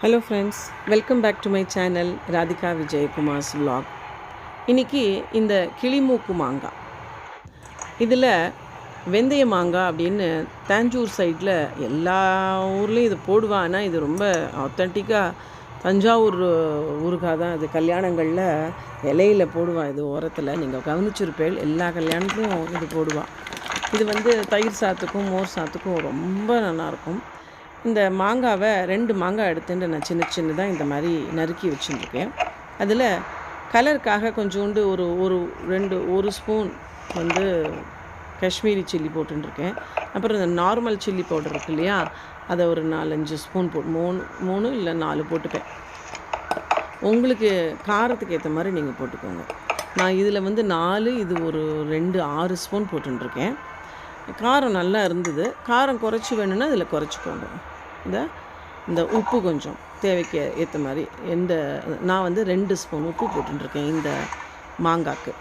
Hello friends welcome back to my channel Radhika Vijayakumar's vlog இன்னைக்கு இந்த கிளிமூக்கு மாங்காய் இதில் வெந்தய மாங்காய் அப்படின்னு தஞ்சாவூர் சைடில் எல்லா ஊர்லேயும் இது போடுவான்னா இது ரொம்ப ஆத்தென்டிக்காக தஞ்சாவூர் ஊருக்காக தான் இது கல்யாணங்களில் இலையில போடுவான் இது ஓரத்தில். நீங்கள் கவனிச்சிருப்பேள் எல்லா கல்யாணத்துலையும் இது போடுவாள் இது வந்து தயிர் சாத்துக்கும் மோர் சாத்துக்கும் ரொம்ப நல்லாயிருக்கும் இந்த மாங்காவை ரெண்டு மாங்காய் எடுத்துட்டு நான் சின்ன சின்னதாக இந்த மாதிரி நறுக்கி வச்சுருக்கேன். அதில் கலருக்காக கொஞ்சோண்டு ஒரு ஒரு ரெண்டு ஒரு ஸ்பூன் வந்து காஷ்மீரி சில்லி போட்டுருக்கேன் அப்புறம் இந்த நார்மல் சில்லி பவுடர் இருக்கு இல்லையா அதை ஒரு நாலஞ்சு ஸ்பூன் போட்டு மூணு மூணு இல்லை நாலு போட்டுப்பேன். உங்களுக்கு காரத்துக்கு ஏற்ற மாதிரி நீங்கள் போட்டுக்கோங்க. நான் இதில் வந்து நாலு இது ஒரு ரெண்டு ஆறு ஸ்பூன் போட்டுருக்கேன் காரம் நல்லா இருந்தது. காரம் குறைச்சி வேணும்னா இதில் குறைச்சிக்கோங்க. இந்த இந்த உப்பு கொஞ்சம் தேவைக்கு ஏற்ற மாதிரி. எந்த நான் வந்து ரெண்டு ஸ்பூன் உப்பு போட்டுருக்கேன் இந்த மாங்காய்க்கு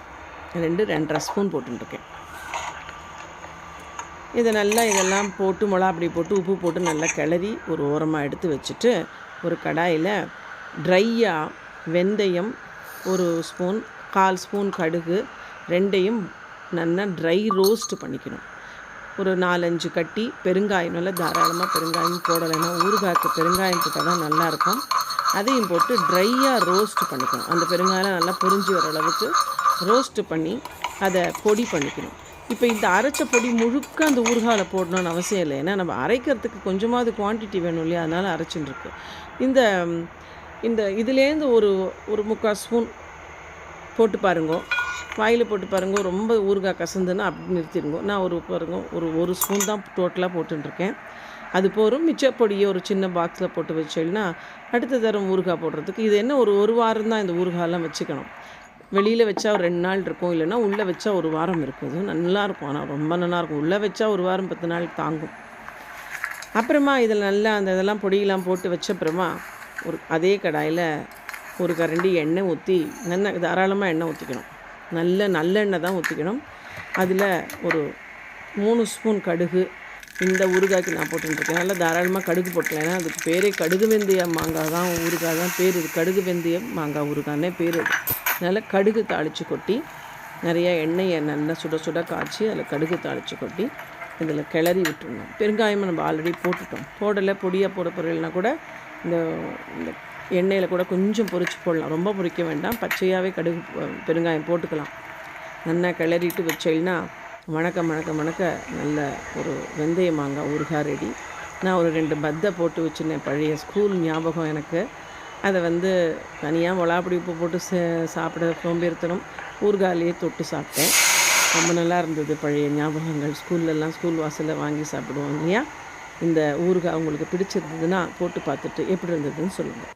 ரெண்டு ரெண்டரை ஸ்பூன் போட்டுருக்கேன் இதை நல்லா இதெல்லாம் போட்டு மிளகாப்பொடி போட்டு உப்பு போட்டு நல்லா கிளறி ஒரு ஓரமாக எடுத்து வச்சுட்டு ஒரு கடாயில் ட்ரையாக வெந்தயம் ஒரு ஸ்பூன் கால் ஸ்பூன் கடுகு ரெண்டையும் நல்லா ட்ரை ரோஸ்ட் பண்ணிக்கணும். ஒரு நாலஞ்சு கட்டி பெருங்காயம் நல்லா தாராளமாக பெருங்காயம் போடலைன்னா ஊறுகாய்க்கு பெருங்காயம் போட்டால் தான் நல்லாயிருக்கும். அதையும் போட்டு ட்ரையாக ரோஸ்ட் பண்ணிக்கணும். அந்த பெருங்காயம் நல்லா பொரிஞ்சு வர அளவுக்கு ரோஸ்ட்டு பண்ணி அதை பொடி பண்ணிக்கணும். இப்போ இந்த அரைச்ச பொடி முழுக்க அந்த ஊறுகாயில் போடணும்னு அவசியம் இல்லை. ஏன்னா நம்ம அரைக்கிறதுக்கு கொஞ்சமாவது குவான்டிட்டி வேணும் இல்லையா? அதனால் அரைச்சுன்னு இந்த இந்த இதுலேருந்து ஒரு ஒரு முக்கால் ஸ்பூன் போட்டு பாருங்க. வாயில் போட்டு பாருங்க ரொம்ப ஊறுகாய் கசந்துன்னா அப்படி நிறுத்திடுங்க. நான் ஒரு பாருங்க ஒரு ஒரு ஸ்பூன் தான் டோட்டலாக போட்டுருக்கேன் அது போகிறோம் மிச்ச பொடியை ஒரு சின்ன பாக்ஸில் போட்டு வச்சேன்னா அடுத்த தரம் ஊறுகாய் போடுறதுக்கு இது என்ன ஒரு ஒரு வாரம் தான் இந்த ஊறுகாயெல்லாம் வச்சுக்கணும். வெளியில் வச்சா ஒரு ரெண்டு நாள் இருக்கும் இல்லைன்னா உள்ளே வச்சா ஒரு வாரம் இருக்கும். இது நல்லாயிருக்கும் ஆனால் ரொம்ப நல்லாயிருக்கும் உள்ளே வச்சா ஒரு வாரம் பத்து நாள் தாங்கும். அப்புறமா இதில் நல்லா அந்த இதெல்லாம் பொடியெல்லாம் போட்டு வச்ச அப்புறமா ஒரு அதே கடாயில் ஒரு கரண்டி எண்ணெய் ஊற்றி நல்லா தாராளமாக எண்ணெய் ஊற்றிக்கணும் நல்ல நல்லெண்ணெய் தான் ஊற்றிக்கணும் அதில் ஒரு மூணு ஸ்பூன் கடுகு. இந்த ஊறுகாய்க்கு நான் போட்டுருக்கேன் நல்லா தாராளமாக கடுகு போட்டேன் ஏன்னா அதுக்கு பேரே கடுகு வெந்தய மாங்காய் தான் ஊறுகாய் தான் பேர் இது கடுகு வெந்தயம் மாங்காய் ஊறுகாய்னே பேர் இது அதனால் கடுகு தாளித்து கொட்டி நிறைய எண்ணெயை நல்லா சுட சுட காய்ச்சி அதில் கடுகு தாளித்து கொட்டி இதில் கிளறி விட்டுருணும் பெருங்காயம் நம்ம ஆல்ரெடி போட்டுட்டோம். போடலை பொடியாக போட பொருள்னா கூட இந்த இந்த எண்ணெயில் கூட கொஞ்சம் பொறிச்சு போடலாம். ரொம்ப பொறிக்க வேண்டாம். பச்சையாகவே கடுகு பெருங்காயம் போட்டுக்கலாம். நல்லா கிளறிட்டு வச்சேன்னா மணக்க மணக்க மணக்க நல்ல ஒரு வெந்தய மாங்காய் ஊறுகாய் ரெடி நான் ஒரு ரெண்டு பத்தை போட்டு வச்சுருந்தேன். பழைய ஸ்கூல் ஞாபகம் எனக்கு. அதை வந்து தனியாக மிளகாப்பொடி உப்பு போட்டு சே- சாப்பிட சோம்பேறித்தனம். ஊறுகாயிலேயே தொட்டு சாப்பிட்டேன். ரொம்ப நல்லா இருந்தது பழைய ஞாபகங்கள். ஸ்கூல்லலாம் ஸ்கூல் வாசலில் வாங்கி சாப்பிடுவோம் இல்லையா? இந்த ஊறுகாய் உங்களுக்கு பிடிச்சிருந்ததுன்னா போட்டு பார்த்துட்டு எப்படி இருந்ததுன்னு சொல்லுங்கள்